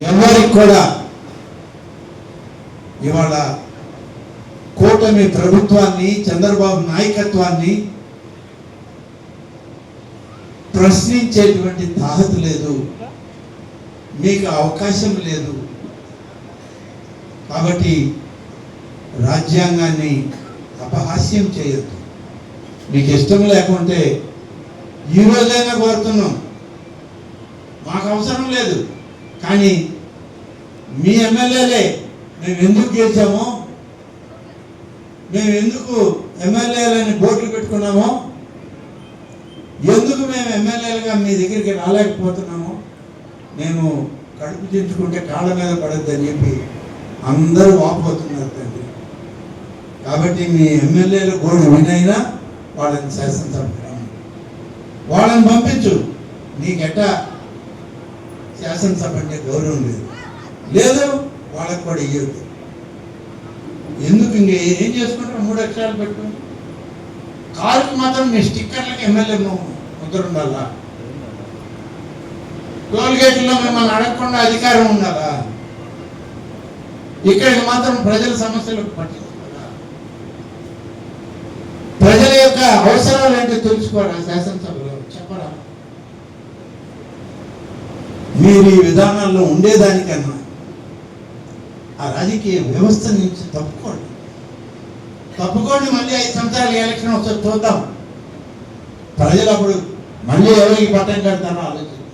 ఎవరికి కూడా ఇవాళ కూటమి ప్రభుత్వాన్ని చంద్రబాబు నాయకత్వాన్ని ప్రశ్నించేటువంటి తాహత లేదు. మీకు అవకాశం లేదు. కాబట్టి రాజ్యాంగాన్ని అపహాస్యం చేయొద్దు. మీకు ఇష్టం లేకుంటే ఈరోజైనా కోరుతున్నాం. మాకు అవసరం లేదు. కానీ మీ ఎమ్మెల్యేలే మేము ఎందుకు గెలిచామో మేము ఎందుకు ఎమ్మెల్యేలని బోర్డులు పెట్టుకున్నామో ఎందుకు మేము ఎమ్మెల్యేలుగా మీ దగ్గరికి రాలేకపోతున్నాము మేము కడుపు చించుకుంటే కాళ్ళ మీద పడద్దని చెప్పి అందరూ వాపోతున్నారు తండ్రి కాబట్టి మీ ఎమ్మెల్యేలు గోడు వినైనా వాళ్ళని శాసనసభకు రమ్మను. వాళ్ళని పంపించు నీకెట్టా శాసనసభ అంటే గౌరవం లేదు. లేదు వాళ్ళకు కూడా ఇవ్వద్దు ఎందుకు ఇంక ఏం చేసుకుంటారు? మూడు అక్షరాలు పెట్టు కారుకి మాత్రం మీ స్టిక్కర్లకి ఎమ్మెల్యే ముద్ర ఉండాలా? టోల్ గేట్లో మిమ్మల్ని అడగకుండా అధికారం ఉండాలా? ఇక్కడికి మాత్రం ప్రజల సమస్యలకు పట్టించుకోరా? ప్రజల యొక్క అవసరాలు ఏంటో తెలుసుకోరా శాసనసభ? మీరు ఈ విధానాల్లో ఉండేదానికన్నా ఆ రాజకీయ వ్యవస్థ నుంచి తప్పుకోండి. తప్పుకోండి మళ్ళీ ఐదు సంవత్సరాలు ఎలక్షన్ వస్తే చూద్దాం. ప్రజలు అప్పుడు మళ్ళీ ఎవరికి పట్టం కడతారో ఆలోచించారు